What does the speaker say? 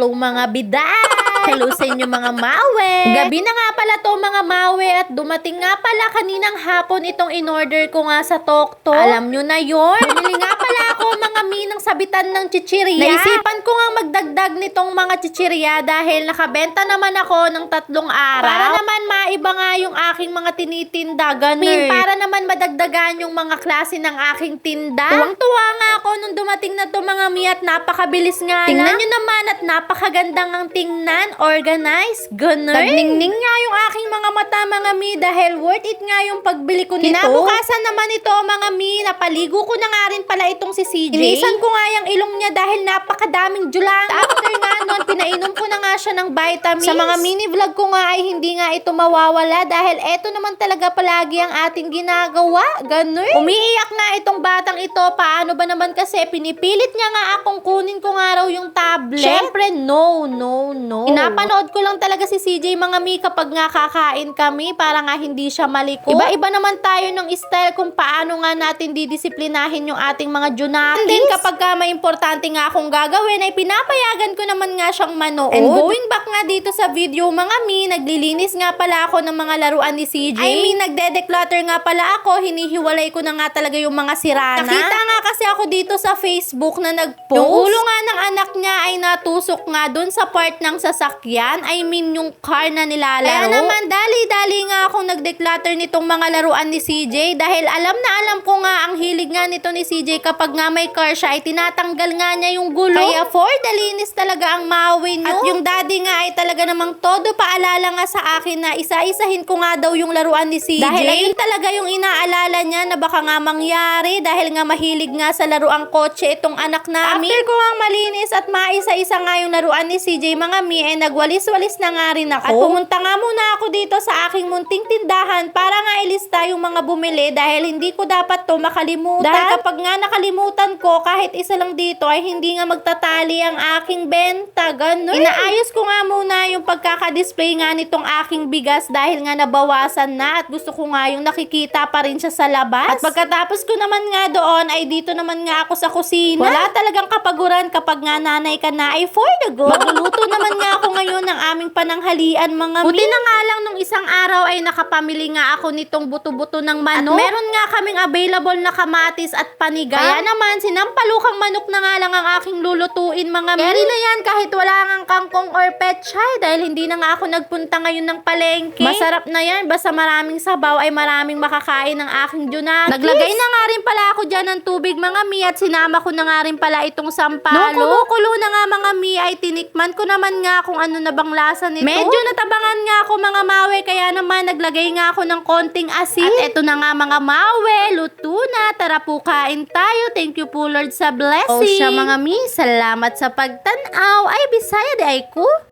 mga biday! Hello sa inyo mga mawe! Gabi na nga pala to mga mawe at dumating nga pala kaninang hapon itong in-order ko nga sa Tokto. Alam nyo na yon. Bumili nga pala ako sabitan ng chichirya. Naisipan ko nga magdagdag nitong mga chichirya dahil nakabenta naman ako ng tatlong araw. Para naman maiba nga yung aking mga tinitinda, ganun. Min, para naman madagdagan yung mga klase ng aking tinda. Tuwang-tuwa nga ako nung dumating na to mga mi at napakabilis nga Tingnan nyo naman at napakaganda ng tingnan, organized, ganun. Nagning-ning nga yung aking mga mata mga mi dahil worth it nga yung pagbili ko nito. Kinabukasan naman ito mga mi, napaligo ko na nga rin pala itong si CJ. Inisan ko nga yung ilong niya dahil napakadaming julang. After nga nun, pinainom ko na nga siya ng vitamins. Sa mga mini vlog ko nga ay hindi nga ito mawawala dahil eto naman talaga palagi ang ating ginagawa. Ganun. Umiiyak nga itong batang ito. Paano ba naman kasi pinipilit niya nga akong kunin ko nga raw yung tablet. Syempre, no, no, no. Pinapanood ko lang talaga si CJ mga mi kapag nga kakain kami para nga hindi siya maliko. Iba-iba naman tayo ng style kung paano nga natin didisiplinahin yung ating mga junakis. And then kapag ka may importante nga akong gagawin ay pinapayagan ko naman nga siyang manood. And going back nga dito sa video mga mi, naglilinis nga pala ako ng mga laruan ni CJ. I mean, nagde-declutter nga pala ako, hinihiwalay ko na nga talaga yung mga sirana. Nakita nga kasi ako dito sa Facebook na nag-post. Yung ulo nga ng anak niya ay natusok nga dun sa part ng sasakyan. I mean, yung car na nilalaro. Kaya naman, nga nag-declutter nitong mga laruan ni CJ dahil alam na alam ko nga ang hilig nga nito ni CJ kapag nga may car siya ay tinatanggal nga niya yung gulo. Kaya for the linis talaga ang mawi nyo. At yung daddy nga ay talaga namang todo paalala nga sa akin na isa-isahin ko nga daw yung laruan ni CJ. Dahil ayun talaga yung inaalala niya na baka nga mangyari dahil nga mahilig nga sa laruang kotse itong anak namin. After ko nga malinis at maisa-isa nga yung laruan ni CJ mga mi eh nagwalis-walis na nga rin ako. At pumunta nga muna ako dito sa aking munting tindahan para nga ilista yung mga bumili dahil hindi ko dapat to makalimutan. Dahil kapag nga nakalimutan ko kahit isa lang dito ay hindi nga magtatali ang aking benta. Ganun. Inaayos ko nga muna yung pagkaka-display nga nitong aking bigas dahil nga nabawasan na at gusto ko nga yung nakikita pa rin siya sa labas. At pagkatapos ko naman nga doon ay dito naman nga ako sa kusina. Wala talagang kapaguran kapag nga nanay ka na ay for the go. Magluluto naman nga ako ngayon ng aming pananghalian mga Buti na nga lang nung isang araw ay nakapamili nga ako nitong buto-buto ng manok. At meron nga kaming available na kamatis at panigang. Kaya naman, sinampalukang manok na nga lang ang aking lulutuin mga Carry na yan kahit wala nga kangkong or pechay dahil hindi na nga ako nagpunta ngayon ng palengke. Masarap na yan. Basta maraming sabaw ay maraming makakain ng aking junakis. Naglagay na nga rin pala ako dyan ng tubig mga mi at sinama ko na nga rin pala itong sampalo. Nung kumukulo na nga mga mi ay tinikman ko naman nga kung ano na bang lasa nito. Medyo natabangan nga ako mga mawe kaya naman naglagay nga ako ng konting asin. At eto na nga mga mawe, luto na. Tara po kain tayo. Thank you po Lord sa blessing. O siya mga mi, salamat sa pagtanaw. Ay, bisaya di ay ko.